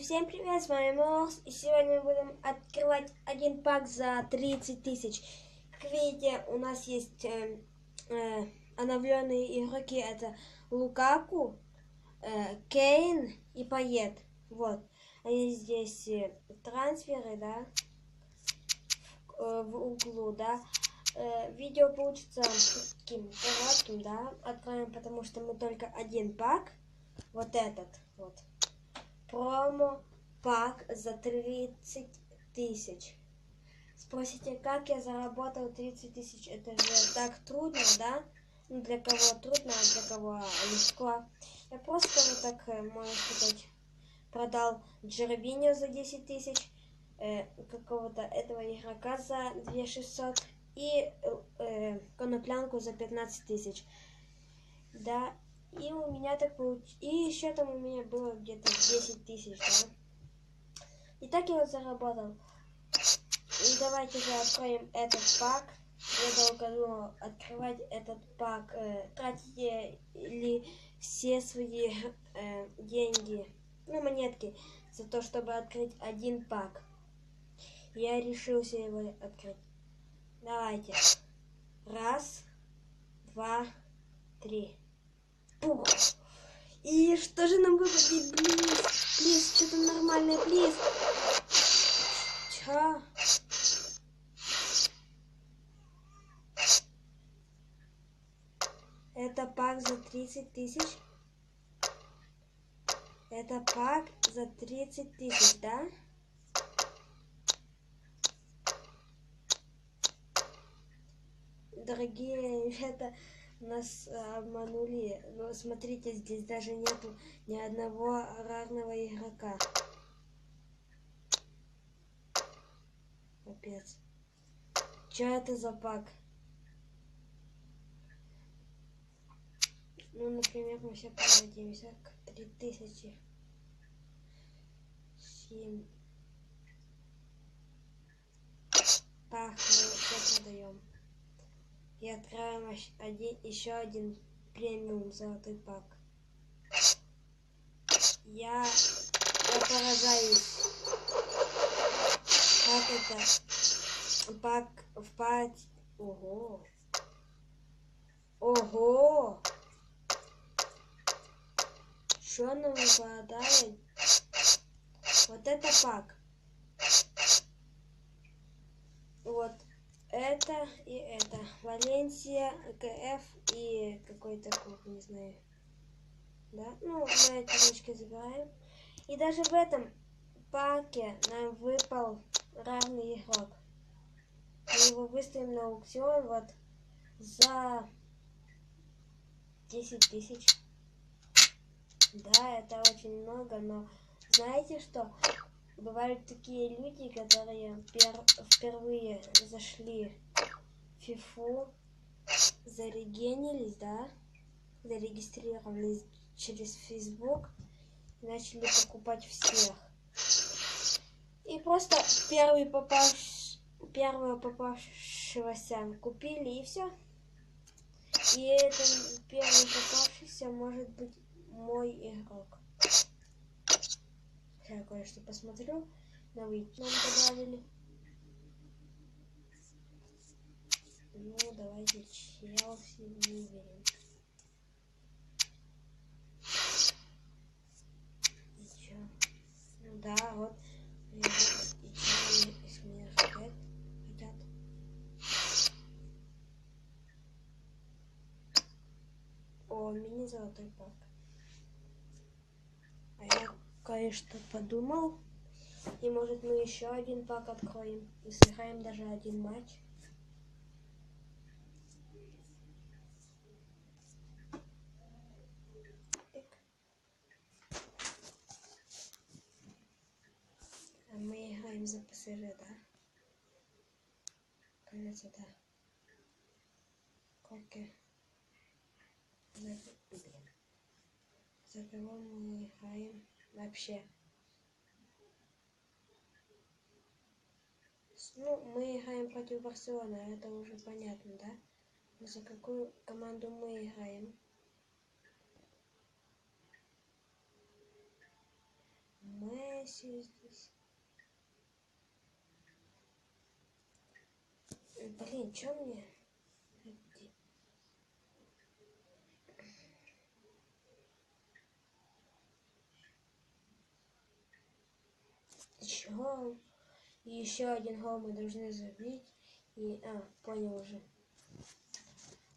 всем привет, с вами Морс, и сегодня мы будем открывать один пак за 30 тысяч. Как видите, у нас есть э, э, обновленные игроки, это Лукаку, э, Кейн и Пайет. Вот, они здесь э, трансферы, да, э, в углу, да. Э, видео получится таким коротким, да, откроем, потому что мы только один пак, вот этот, вот промо пак за 30 тысяч. Спросите, как я заработал 30 тысяч? Это же так трудно, да? Ну, для кого трудно, а для кого легко. Я просто вот так, э, можно сказать, продал Джербиню за 10 тысяч, э, какого-то этого игрока за 2600 и э, коноплянку за 15 тысяч. Да, и у меня так получилось. И еще там у меня было где-то 10 тысяч, да? И так я вот заработал. И давайте же откроем этот пак. Я долго думал, открывать этот пак. Э, тратите ли все свои э, деньги, ну, монетки, за то, чтобы открыть один пак. Я решился его открыть. Давайте. Раз, два, три. И что же нам выпадет? Плиз, плиз, что-то нормальное, плиз. Чё? Это пак за 30 тысяч? Это пак за 30 тысяч, да? Дорогие ребята, нас обманули. Но смотрите, здесь даже нету ни одного равного игрока. Капец. Что это за пак? Ну, например, мы все продадимся к 3000. 7. Пах, мы все продаем. И открываем один, еще один премиум золотой пак. Я, я поражаюсь. Как это? Пак в пак... Ого. Ого. Что нам выпадает? Вот это пак. Вот это и это. Валенсия, КФ и какой-то клуб, не знаю. Да, ну, мы эти ручки забираем. И даже в этом паке нам выпал равный игрок. Мы его выставим на аукцион вот за 10 тысяч. Да, это очень много, но знаете что? Бывают такие люди, которые пер впервые зашли в фифу, зарегенились, да, зарегистрировались через Facebook и начали покупать всех. И просто первый попавший, первого попавшегося купили и все. И этот первый попавшийся может быть мой игрок. Я кое-что посмотрю. Новый нам добавили. Ну, давайте Челси выберем. И чё? Ну да, вот. И чё из меня хотят? хотят? О, мини-золотой пак. Кое-что подумал. И может мы еще один пак откроем. И сыграем даже один матч. А мы играем за ПСЖ, да? Кажется, да. Коке. За... За кого мы играем? Вообще. Ну, мы играем против Барселоны, это уже понятно, да? Но за какую команду мы играем? Месси здесь. Блин, чё мне? Чё? И еще один гол мы должны забить. И, а, понял уже.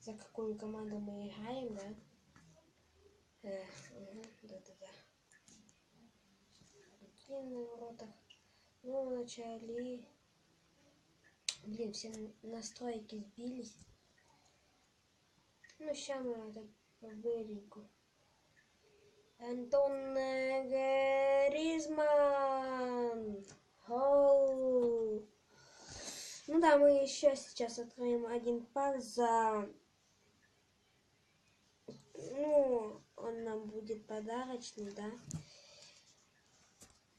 За какую команду мы играем, да? Э, угу, да-да-да. Один на воротах. Ну, вначале... Блин, все настройки сбились. Ну, сейчас мы это побыреньку. Антон Гризман да, мы еще сейчас откроем один пар за... Ну, он нам будет подарочный, да.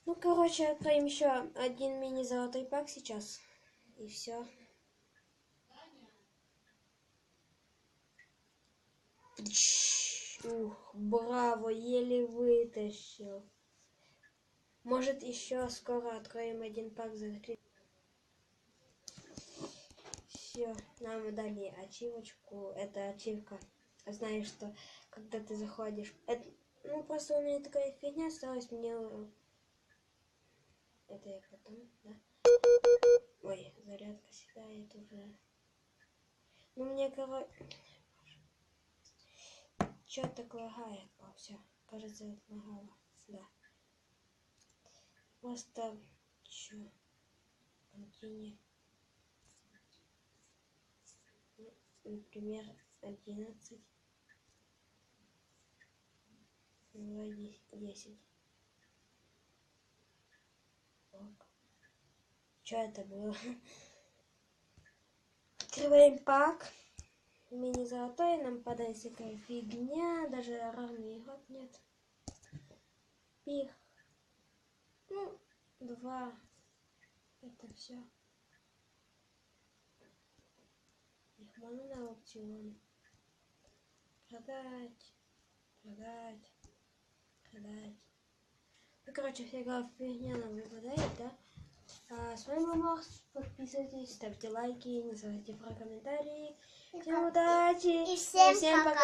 Ну, короче, откроем еще один мини-золотой пак сейчас. И все. Ух, браво, еле вытащил. Может, еще скоро откроем один пак за 3. Еще нам дали ачивочку. Это ачивка. Знаешь, что когда ты заходишь... Это, ну, просто у меня такая фигня осталась. Мне... Э, это я потом, да? Ой, зарядка седает уже. Ну, мне говорят... Чё так лагает? О, все, кажется, отлагало. Да. Просто... Чё? Континент. Например, 11. 10. Так. Что это было? Открываем пак. Мини золотой, нам падает всякая фигня, даже равный игрок нет. Пих. Ну, два. Это все. Можно на аукцион. Продать. Продать. Продать. Ну, короче, всякая фигня нам выпадает, да? А, с вами был Макс. Подписывайтесь, ставьте лайки, не забывайте про комментарии. Всем удачи И всем пока.